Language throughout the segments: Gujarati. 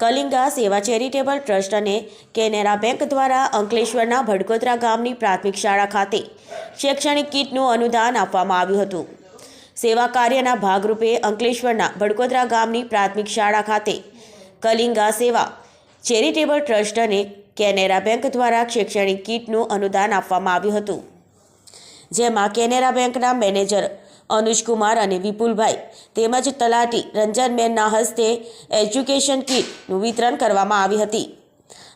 કલિંગા સેવા ચેરિટેબલ ટ્રસ્ટ અને કેનેરા બેંક દ્વારા અંકલેશ્વરના ભડકોદરા ગામની પ્રાથમિક શાળા ખાતે શૈક્ષણિક કીટનું અનુદાન આપવામાં આવ્યું હતું. સેવા કાર્યના ભાગરૂપે અંકલેશ્વરના ભડકોદરા ગામની પ્રાથમિક શાળા ખાતે કલિંગા સેવા ચેરિટેબલ ટ્રસ્ટ અને કેનેરા બેંક દ્વારા શૈક્ષણિક કીટનું અનુદાન આપવામાં આવ્યું હતું. જેમાં કેનેરા બેંકના મેનેજર અનુજકુમાર અને વિપુલભાઈ તેમજ તલાટી રંજનબેનના હસ્તે એજ્યુકેશન કીટનું વિતરણ કરવામાં આવી હતી.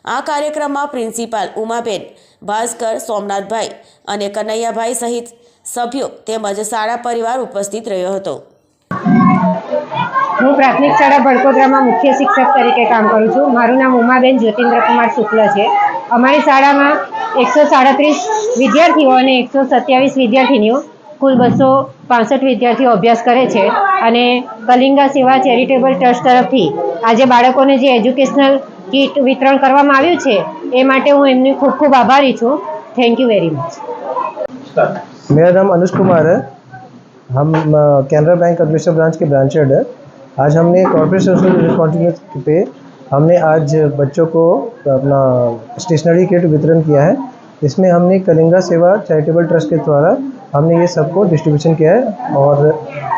આ કાર્યક્રમમાં પ્રિન્સિપાલ ઉમાબેન, ભાસ્કર, સોમનાથભાઈ અને કનૈયાભાઈ સહિત સભ્યો તેમજ શાળા પરિવાર ઉપસ્થિત રહ્યો હતો. હું પ્રાથમિક શાળા ભડકોદરામાં મુખ્ય શિક્ષક તરીકે કામ કરું છું. મારું નામ ઉમાબેન જ્યોતિન્દ્રકુમાર શુક્લ છે. અમારી શાળામાં એકસો સાડત્રીસ વિદ્યાર્થીઓ અને એકસો સત્યાવીસ વિદ્યાર્થીનીઓ કુલ બસો પાસઠ વિદ્યાર્થીઓ અભ્યાસ કરે છે અને કલિંગા સેવા ચેરિટેબલ ટ્રસ્ટ તરફથી આજે બાળકોને જે એજ્યુકેશનલ કીટ વિતરણ કરવામાં આવ્યું છે એ માટે હું એમની ખૂબ ખૂબ આભારી છું થેન્ક યુ વેરી મચ मेरा नाम अनुज कुमार है हम अ, कैनरा बैंक अग्रेसर ब्रांच के ब्रांच हेड है आज हमने कॉर्पोरेट सोशल रिस्पॉन्सिबिलिटी पे हमने आज बच्चों को अपना स्टेशनरी किट वितरण किया है इसमें हमने कलिंगा सेवा चैरिटेबल ट्रस्ट के द्वारा हमने ये सबको डिस्ट्रीब्यूशन किया है और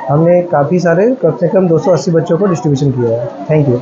हमने काफ़ी सारे कम से कम 280 बच्चों को डिस्ट्रीब्यूशन किया है थैंक यू